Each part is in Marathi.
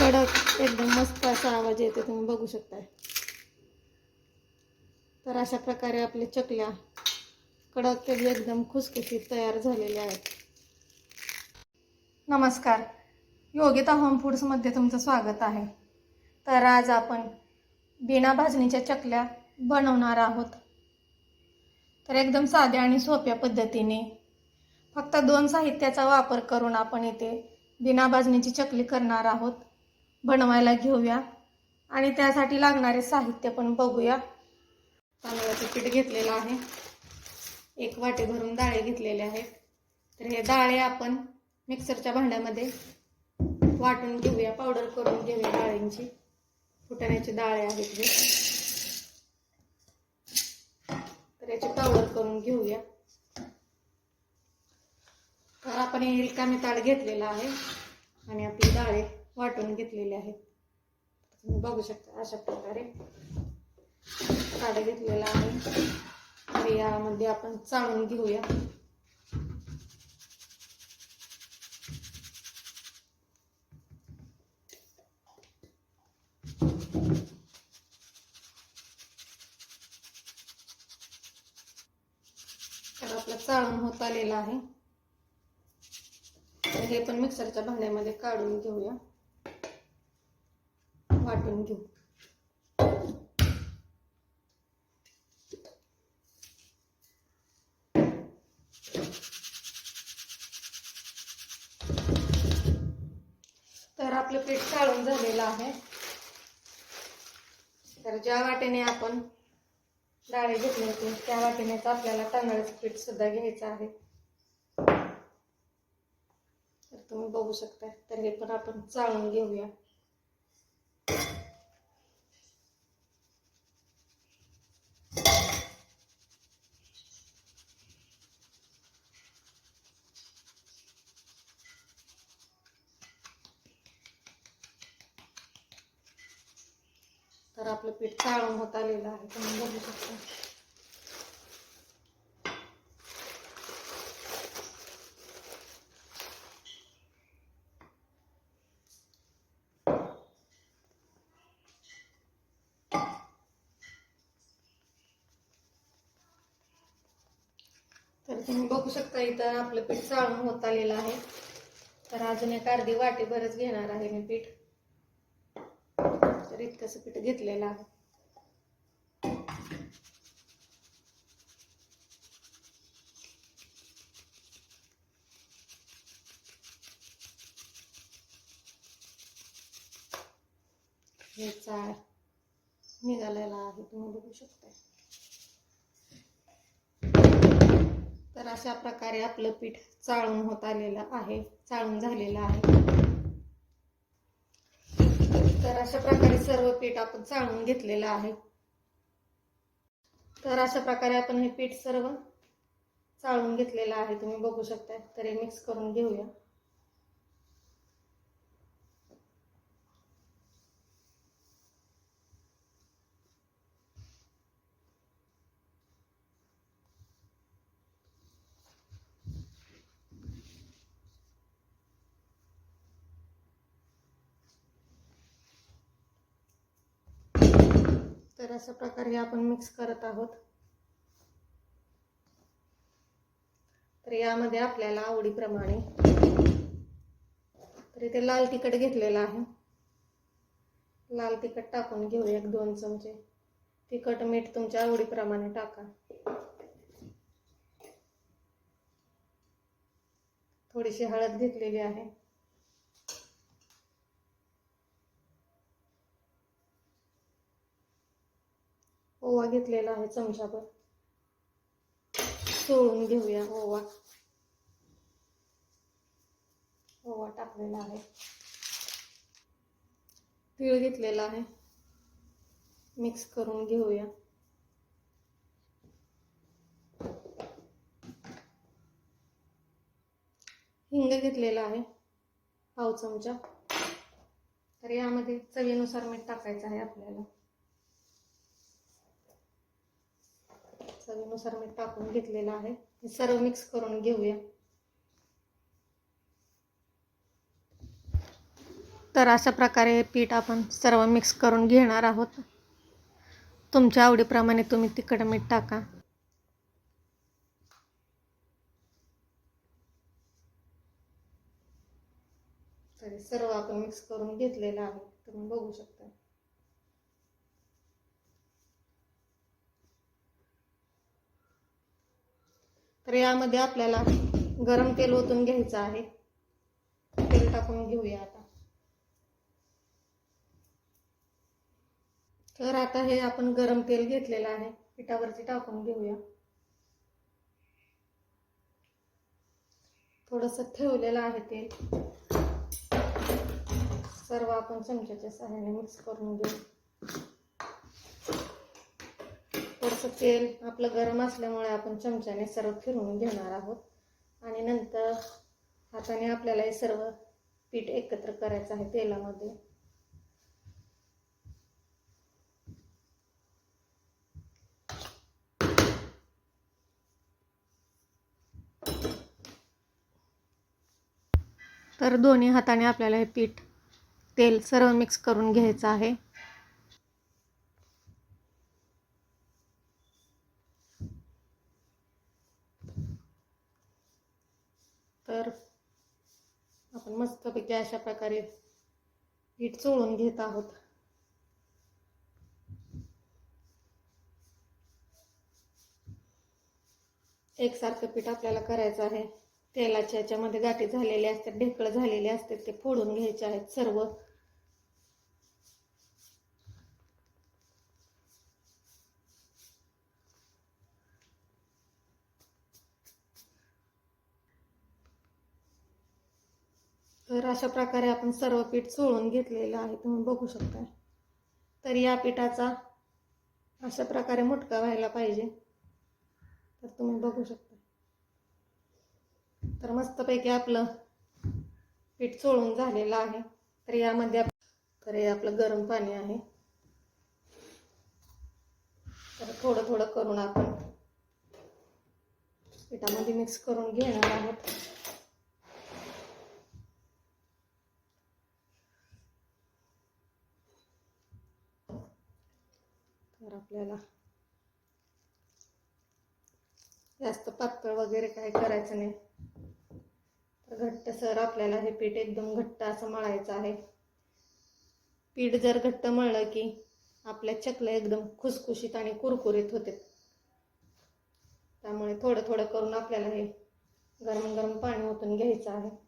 कडक एकदम मस्त असा आवाज येतो तुम्ही बघू शकताय. तर अशा प्रकारे आपल्या चकल्या कडक एकदम खुसखुशीत तयार झालेल्या आहेत. नमस्कार. योगिता होम फूड्समध्ये तुमचं स्वागत आहे. तर आज आपण बिना भाजणीच्या चकल्या बनवणार आहोत. तर एकदम साध्या आणि सोप्या पद्धतीने फक्त दोन साहित्याचा वापर करून आपण इथे बिना भाजणीची चकली करणार आहोत. बनवायला घेऊया. आणि त्यासाठी लागणारे साहित्य पण बघूया. तांदळाचं पीठ घेतलेलं आहे. एक वाटी भरून डाळे घेतलेले आहेत. तर हे डाळे आपण मिक्सरच्या भांड्यामध्ये वाटून घेऊया. पावडर करून घेऊया डाळींची. फुटाण्याची डाळे आहेत हे. तर याची पावडर करून घेऊया. तर आपण हे रिकामी ताळ घेतलेला आहे. आणि आपली डाळे वाटून घेतलेले आहेत. तुम्ही बघू शकता अशा प्रकारे काढा घेतलेला आहे. तर यामध्ये आपण चाळून घेऊया. तर आपला चाळून होत आलेला आहे. हे पण मिक्सरच्या भांड्यामध्ये काढून घेऊया. वाटून घेऊ. तर आपलं पीठ चाळून झालेलं आहे. तर ज्या वाटेने आपण डाळे घेतले होते त्या वाटेनेच आपल्याला तांदळाचं पीठ सुद्धा घ्यायचं आहे. तर तुम्ही बघू शकता तर हे पण आपण चाळून घेऊया. आता आपलं पीठ काळून होत आलेलं आहे तुम्ही बघू शकता. तर तुम्ही बघू शकता इथं आपलं पीठ चाळून होत आलेलं आहे. तर अजून एक अर्धी वाटी बरंच घेणार आहे मी पीठ. तर इतकंसं पीठ घेतलेलं. आहे हे चाळ निघालेला आहे तुम्ही बघू शकता तर अशा प्रकारे आपलं पीठ चाळून होत आलेलं आहे चाळून झालेलं आहे. तर अशा प्रकारे सर्व पीठ आपण चाळून घेतलेलं आहे. तर अशा प्रकारे आपण हे पीठ सर्व चाळून घेतलेलं आहे. तुम्ही बघू शकता. तर हे मिक्स करून घेऊया. अशा प्रकारे आपण मिक्स करत आहोत. तर यामध्ये आपल्याला आवडीप्रमाणे तर इथे लाल तिखट घेतलेलं आहे. लाल तिखट टाकून घेऊ एक दोन चमचे. तिखट मीठ तुमच्या आवडीप्रमाणे टाका. थोडीशी हळद घेतलेली आहे. ओवा घेतलेला आहे चमचाभर सोडून घेऊया ओवा. ओवा टाकलेला आहे. तीळ घेतलेला आहे. मिक्स करून घेऊया. हिंग घेतलेला आहे. पाव चमचा. तर यामध्ये चवीनुसार मीठ टाकायचं आहे आपल्याला. चवीनुसार मीठ टाकून घेतलेलं आहे. हे सर्व मिक्स करून घेऊया. तर अशा प्रकारे पीठ आपण सर्व मिक्स करून घेणार आहोत. तुमच्या आवडीप्रमाणे तुम्ही तिखट मीठ टाका. तरी सर्व आपण मिक्स करून घेतलेलं आहे. तुम्ही बघू शकता. तर यामध्ये आपल्याला गरम तेल ओतून घ्यायचं आहे. तेल टाकून घेऊया आता. तर आता हे आपण गरम तेल घेतलेलं आहे. पिठावरती टाकून घेऊया. थोडस ठेवलेलं आहे तेल. सर्व आपण चमच्याच्या सहाय्याने मिक्स करून घेऊ. थोडंसं तेल आपलं गरम असल्यामुळे आपण चमच्याने सर्व फिरवून घेणार आहोत. आणि नंतर हाताने आपल्याला हे सर्व पीठ एकत्र करायचं आहे तेलामध्ये. तर दोन्ही हाताने आपल्याला हे पीठ तेल सर्व मिक्स करून घ्यायचं आहे तर आपण मस्तपैकी अशा प्रकारे पीठ चोळून घेत आहोत. एकसारखं पीठ आपल्याला करायचं आहे. तेलाच्या याच्यामध्ये गाठी झालेले असतात ढेकळं झालेले असतात ते फोडून घ्यायचे आहेत सर्व. तर अशा प्रकारे आपण सर्व पीठ चोळून घेतलेलं आहे तुम्ही बघू शकता तर या पिठाचा अशा प्रकारे मुटका व्हायला पाहिजे. तर तुम्ही बघू शकता तर मस्तपैकी आपलं पीठ चोळून झालेलं आहे. तर यामध्ये तर हे आपलं गरम पाणी आहे. तर थोडं थोडं करून आपण पिठामध्ये मिक्स करून घेणार आहोत. आपल्याला. जास्त पातळ वगैरे काय करायचं नाही. तर घट्ट सर आपल्याला हे पीठ एकदम घट्ट असं मळायचं आहे. पीठ जर घट्ट मळलं की आपल्या चकल्या एकदम खुसखुशीत आणि कुरकुरीत होते. त्यामुळे थोडं थोडं करून आपल्याला हे गरम गरम पाणी ओतून घ्यायचं आहे.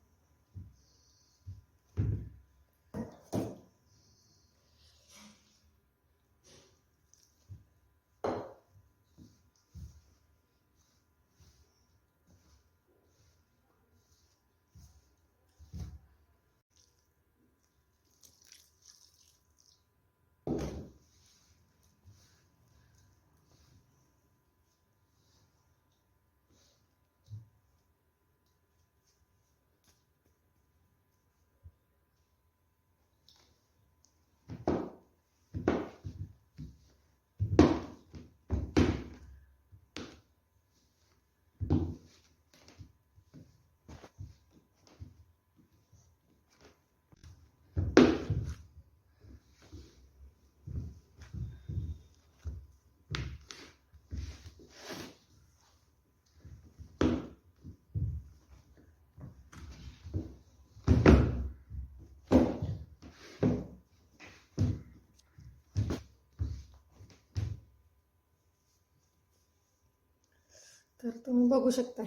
तर तुम्ही बघू शकता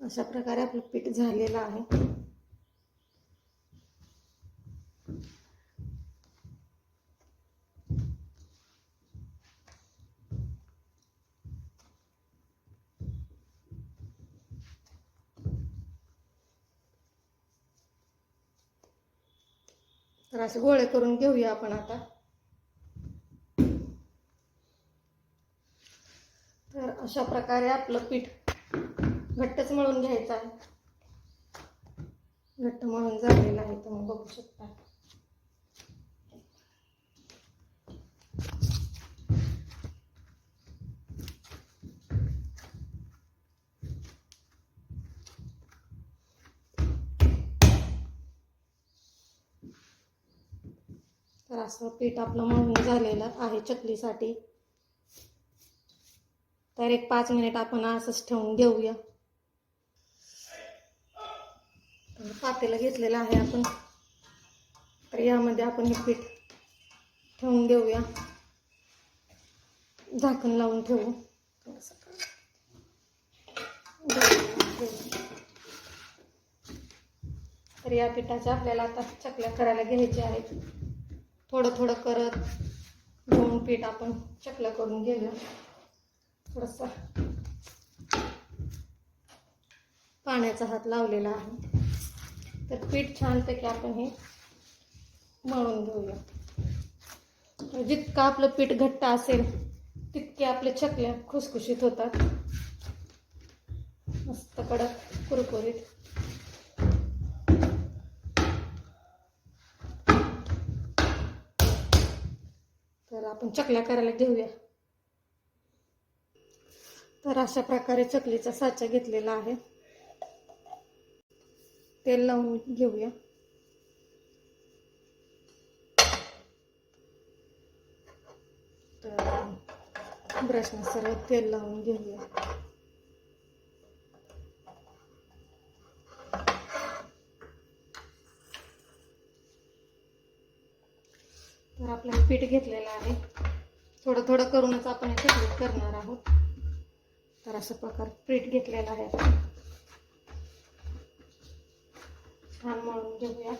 अशा प्रकारे आपलं पीठ झालेलं आहे. तर असे गोळे करून घेऊया आपण आता तर अशा प्रकारे आपलं पीठ घट्टच मळून घ्यायचं आहे. घट्ट मळून झालेलं आहे तुम्ही बघू शकता. तर असं पीठ आपलं मळून झालेलं आहे चकलीसाठी. तर एक पाच मिनिट आपण असंच ठेवून घेऊया. पातेला घेतलेलं आहे आपण. तर यामध्ये आपण हे पीठ ठेवून देऊया झाकण लावून ठेवू. तर या पिठाच्या आपल्याला आता चकल्या करायला घ्यायच्या आहेत. थोडं थोडं करत दोन पीठ आपण चकल्या करून घेऊया. थोडासा पाण्याचा हात लावलेला आहे. तर पीठ छानपैकी आपण हे मळून घेऊया. म्हणजे जितकं आपलं पीठ घट्ट असेल तितके आपले चकल्या खुसखुशीत होतात. मस्त कडक कुरकुरीत. तर आपण चकल्या करायला घेऊया. तर अशा प्रकारे चकलीचा साचा घेतलेला आहे. तेल लावून घेऊया. तर ब्रशने सर्व तेल लावून घेऊया. तर आपल्याला पीठ घेतलेलं आहे. थोडं थोडं करूनच आपण हे चकली करणार आहोत. तर असा प्रकार पीठ घेतलेला आहे छान मळून घेऊया.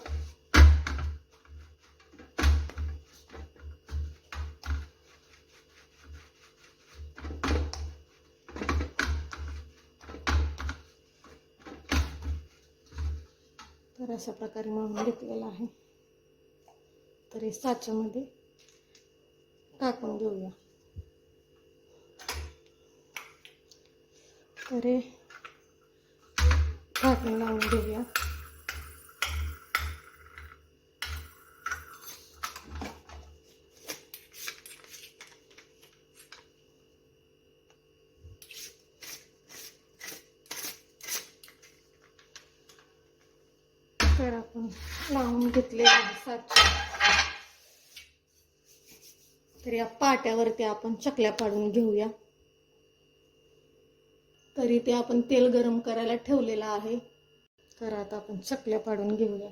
तर अशा प्रकारे मळून घेतलेला आहे. तर हे साच्यामध्ये टाकून घेऊया. तर हे झाकण लावून घेऊया. तर आपण लावून घेतले साचे तर या पाट्यावरती आपण चकल्या पाडून घेऊया. तरी ते आपण तेल गरम करायला ठेवलेलं आहे. तर आता आपण चकल्या पाडून घेऊया.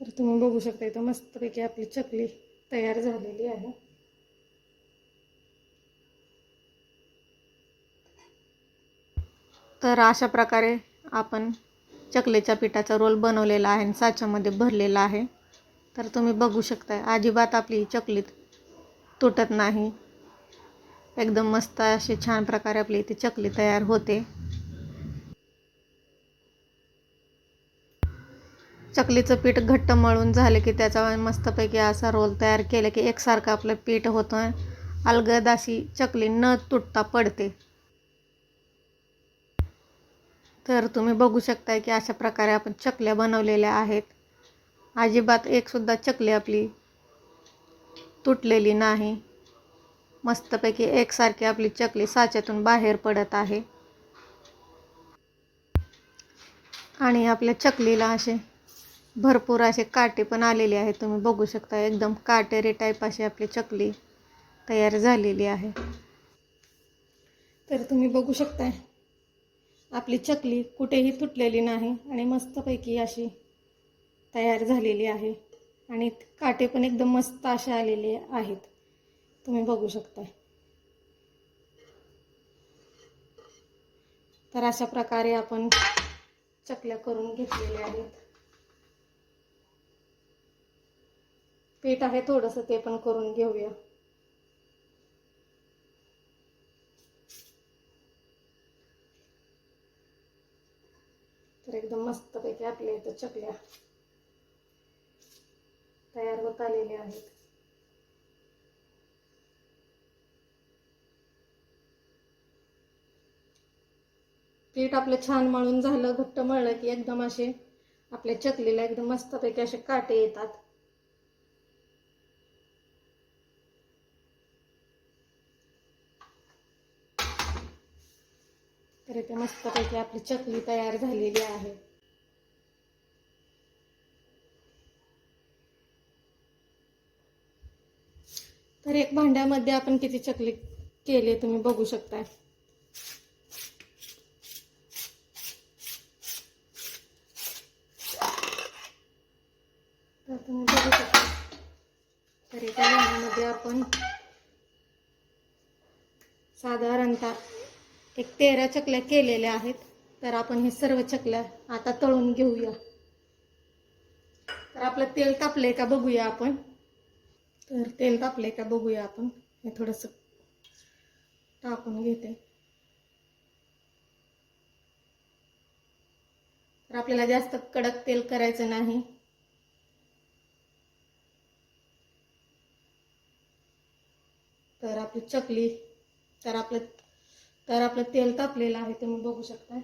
तर तुम्ही बघू शकता इथं मस्तपैकी आपली चकली तयार झालेली आहे. तर अशा प्रकारे आपण चकलीच्या पिठाचा रोल बनवलेला आहे आणि साच्यामध्ये भरलेला आहे. तर तुम्ही बघू शकता अजिबात आपली चकलीत तुटत नाही. एकदम मस्त अशी छान प्रकारे आपली इथे चकली तयार होते. चकलीचं पीठ घट्ट मळून झालं की त्याचा मस्तपैकी असा रोल तयार केला की एकसारखं आपलं पीठ होतं. अलगद अशी चकली न तुटता पडते. तर तुम्ही बघू शकताय की अशा प्रकारे आपण चकल्या बनवलेल्या आहेत. अजिबात एकसुद्धा चकली आपली तुटलेली नाही. मस्तपैकी एकसारखी आपली चकली साच्यातून बाहेर पडत आहे. आणि आपल्या चकलीला असे भरपूर असे काटे पण आलेले आहेत. तुम्ही बघू शकता एकदम काटेरी टाईप अशी आपली चकली तयार झालेली आहे. तर तुम्ही बघू शकताय आपली चकली कुठेही तुटलेली नाही आणि मस्तपैकी अशी तयार झालेली आहे. आणि काटे पण एकदम मस्त असे आलेले आहेत. तुम्ही बघू शकता. तर अशा प्रकारे आपण चकल्या करून घेतलेल्या आहेत. पीठ आहे थोडंसं ते पण करून घेऊया तर एकदम मस्तपैकी आपल्या इथं चकल्या तयार होत आलेल्या आहेत. पीठ आपलं छान मळून झालं घट्ट मळलं की एकदम असे आपल्या चकलीला एकदम मस्तपैकी असे काटे येतात. इथे मस्तपैकी आपली चकली तयार झालेली आहे. तर एक भांड्यामध्ये आपण किती चकली केली तुम्ही बघू शकताय. तर तुम्ही बघू शकता. तर एका भांड्यामध्ये आपण साधारणतः एक तेरा चकल्या केलेल्या आहेत. तर आपण हे सर्व चकल्या आता तळून घेऊया. तर आपलं तेल तापलंय का बघूया आपण. तर तेल तापलंय का बघूया आपण. हे थोडंसं टाकून घेते. तर आपल्याला जास्त कडक तेल करायचं नाही. तर आपली चकली तर आपलं तर आपलं तेल तापलेलं आहे तुम्ही बघू शकता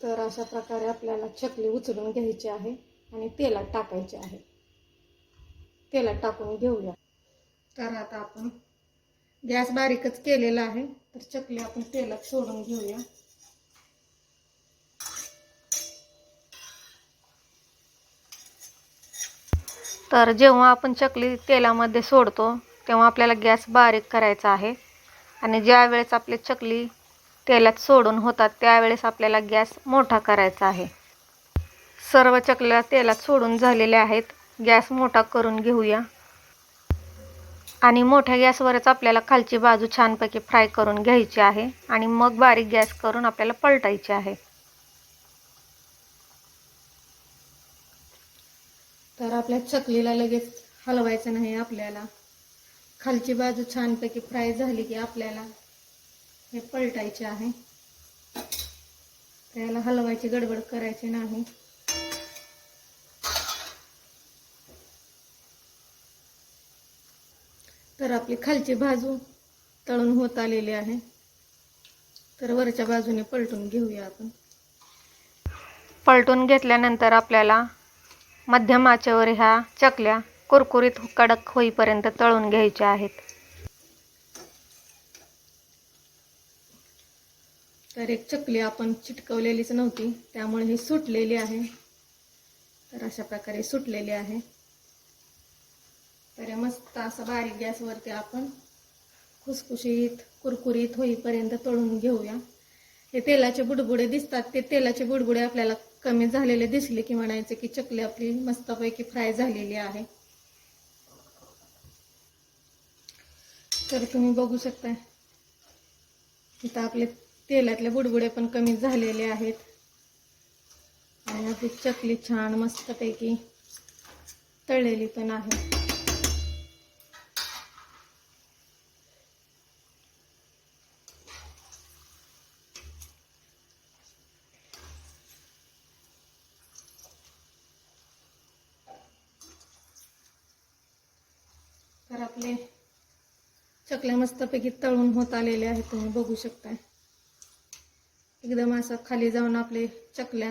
तर अशा प्रकारे आपल्याला चकली उचलून घ्यायची आहे आणि तेलात टाकायची आहे. तेलात टाकून घेऊया. तर आता आपण गॅस बारीकच केलेला आहे तर चकली आपण तेलात सोडून घेऊया. तर जेव्हा आपण चकली तेलामध्ये सोडतो तेव्हा आपल्याला गॅस बारीक करायचा आहे. आणि ज्या वेळेस आपली चकली तेलात सोडून होतात त्यावेळेस आपल्याला गॅस मोठा करायचा आहे. सर्व चकल्या तेलात सोडून झालेल्या आहेत. गॅस मोठा करून घेऊया. आणि मोठ्या गॅसवरच आपल्याला खालची बाजू छानपैकी फ्राय करून घ्यायची आहे. आणि मग बारीक गॅस करून आपल्याला पलटायची आहे. तर आपल्या चकलीला लगेच हलवायचं नाही आपल्याला. खालची बाजू छानपैकी फ्राय झाली की आपल्याला हे पलटायचे आहे. त्याला हलवायची गडबड करायची नाही. तर आपली खालची बाजू तळून होत आलेली आहे. तर वरच्या बाजूने पलटून घेऊया आपण. पलटून घेतल्यानंतर आपल्याला मध्यम आचेवर ह्या चकल्या कुरकुरीत कडक होईपर्यंत तळून घ्यायचे आहेत. तर एक चकली आपण चिटकवलेलीच नव्हती त्यामुळे ही सुटलेली आहे. तर अशा प्रकारे सुटलेली आहे. तर मस्त असं बारीक गॅसवरती आपण खुसखुशीत कुरकुरीत होईपर्यंत तळून घेऊया. हे तेलाचे बुडबुडे दिसतात ते तेलाचे बुडबुडे आपल्याला कमी झालेले दिसले की म्हणायचे की चकली आपली मस्तपैकी फ्राय झालेली आहे. तर तुम्ही बघू शकता. इथं आपले तेलातले बुडबुडे पण कमी झालेले आहेत. आणि आपली चकली छान मस्तपैकी तळलेली पण आहे तर आपले चकल्या मस्तपैकी तळून होत आलेले आहेत. तुम्ही बघू शकताय. एकदम असं खाली जाऊन आपले चकल्या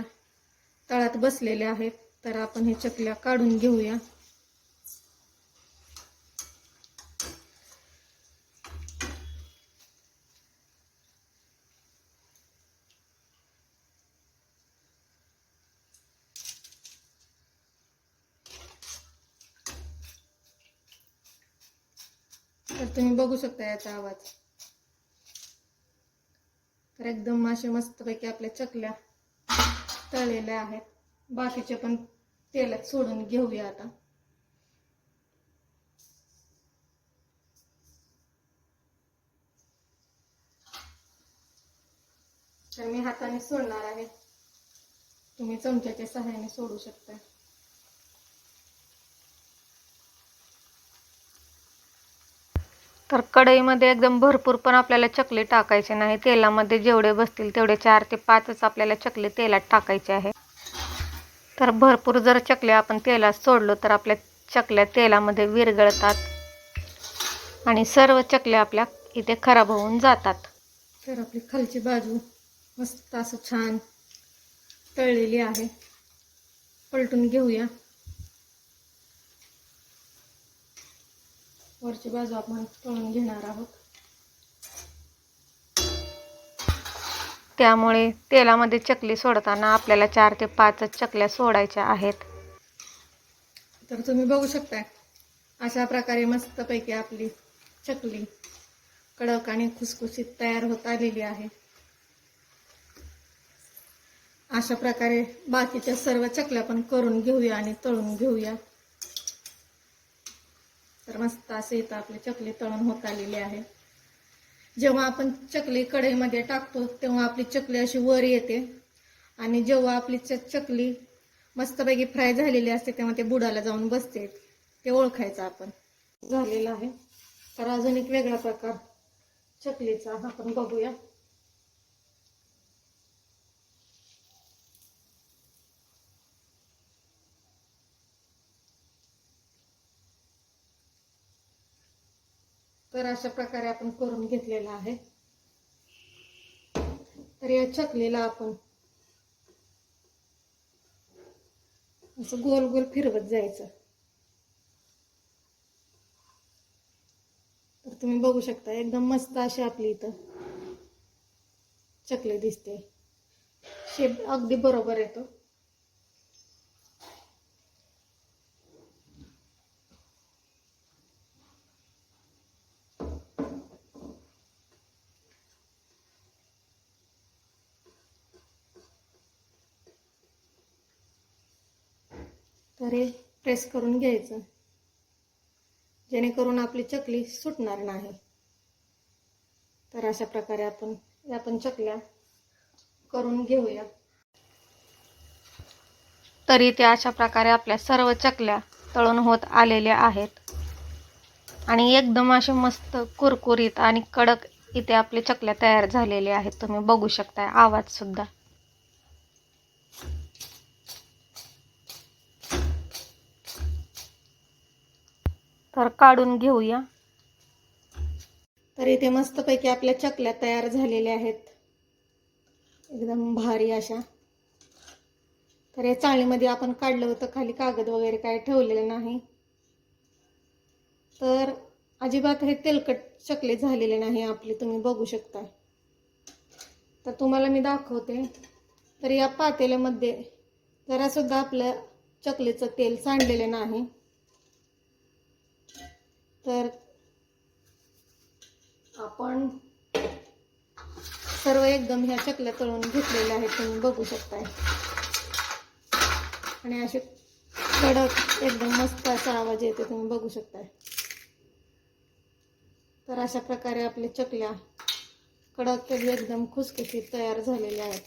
तळात बसलेल्या आहेत. तर आपण हे चकल्या काढून घेऊया. तर तुम्ही बघू शकता याचा आवाज. तर एकदम मासे मस्तपैकी आपल्या चकल्या तळलेल्या आहेत. बाकीचे पण तेलात सोडून घेऊया आता. तर मी हाताने सोडणार आहे. तुम्ही चमच्याच्या सहाय्याने सोडू शकता. तर कढईमध्ये एकदम भरपूर पण आपल्याला चकली टाकायचे नाही. तेलामध्ये जेवढे बसतील तेवढे चार ते पाचच आपल्याला चकली तेलात टाकायचे आहे. तर भरपूर जर चकल्या आपण तेलात सोडलो तर आपल्या चकल्या तेलामध्ये विरघळतात आणि सर्व चकल्या आपल्या इथे खराब होऊन जातात. तर आपली खालची बाजू मस्त असं छान तळलेली आहे. पलटून घेऊया. वरची बाजू आपण तळून घेणार आहोत. त्यामुळे तेलामध्ये चकली सोडताना आपल्याला चार ते पाचच चकल्या सोडायच्या आहेत. तर तुम्ही बघू शकता अशा प्रकारे मस्तपैकी आपली चकली कडक आणि खुसखुशीत तयार होत आलेली आहे. अशा प्रकारे बाकीच्या सर्व चकल्या पण करून घेऊया आणि तळून घेऊया. तर मस्त असे इथं आपली चकली तळून होत आलेली आहे. जेव्हा आपण चकली कढईमध्ये टाकतो तेव्हा आपली चकली अशी वर येते. आणि जेव्हा आपली च- चकली मस्तपैकी फ्राय झालेली असते तेव्हा ते बुडाला जाऊन बसते. ते ओळखायचं आपण. झालेलं आहे. तर अजून एक वेगळा प्रकार चकलीचा आपण बघूया. तर अशा प्रकारे आपण करून घेतलेला आहे. तर या चकलीला आपण असं गोल गोल फिरवत जायचं. तर तुम्ही बघू शकता एकदम मस्त अशी आपली इथं चकली दिसते. शेप अगदी बरोबर येतो. हे प्रेस करून घ्यायचं. जेणेकरून आपली चकली सुटणार नाही. तर अशा प्रकारे आपण या पण चकल्या करून घेऊया. तरी त्या अशा प्रकारे आपल्या सर्व चकल्या तळून होत आलेल्या आहेत. आणि एकदम असे मस्त कुरकुरीत आणि कडक इथे आपले चकल्या तयार झालेल्या आहेत. तुम्ही बघू शकताय आवाज तर काढून घेऊया. तर इथे मस्तपैकी आपल्या चकल्या तयार झालेल्या आहेत. एकदम भारी अशा. तर या चाळणीमध्ये आपण काढलं होतं खाली कागद वगैरे काय ठेवलेलं नाही. तर अजिबात हे तेलकट चकले झालेले नाही आपले तुम्ही बघू शकता तर तुम्हाला मी दाखवते. तर या पातेल्यामध्ये जरासुद्धा आपलं चकलीचं तेल सांडलेलं नाही. तर आपण सर्व एकदम ह्या चकल्या तळून घेतलेल्या आहेत तुम्ही बघू शकताय. आणि असे कडक एकदम मस्त असा आवाज येते तुम्ही बघू शकताय. तर अशा प्रकारे आपल्या चकल्या कडक एकदम खुसखुशीत तयार झालेल्या आहेत.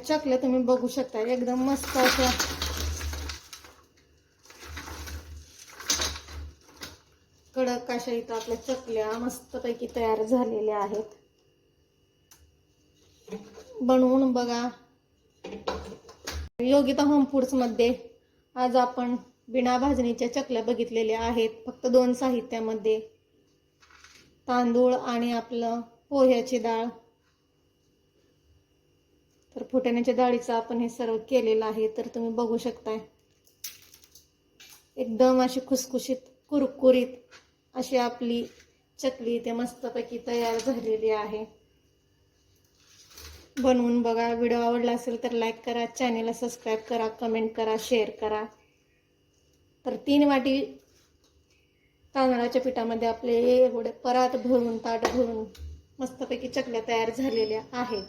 चकल्या तुम्ही बघू शकता एकदम मस्त अशा. कडक अशा इथं आपल्या चकल्या मस्तपैकी तयार झालेल्या आहेत. बनवून बघा. योगिता होम फूड्समध्ये आज आपण बिना भाजणीच्या चकल्या बघितलेल्या आहेत. फक्त दोन साहित्यामध्ये तांदूळ आणि आपलं पोह्याची डाळ. तर फुटाण्याच्या डाळीचं आपण हे सर्व केलेलं आहे तर तुम्ही बघू शकताय. एकदम अशी खुसखुशीत कुरकुरीत अशी आपली चकली इथे मस्तपैकी तयार झालेली आहे. बनवून बघा व्हिडिओ आवडला असेल तर लाईक करा चॅनेलला सबस्क्राईब करा कमेंट करा शेअर करा. तर तीन वाटी तांदळाच्या पिठामध्ये आपले एवढे परात भरून ताट भरून मस्तपैकी चकल्या तयार झालेल्या आहेत.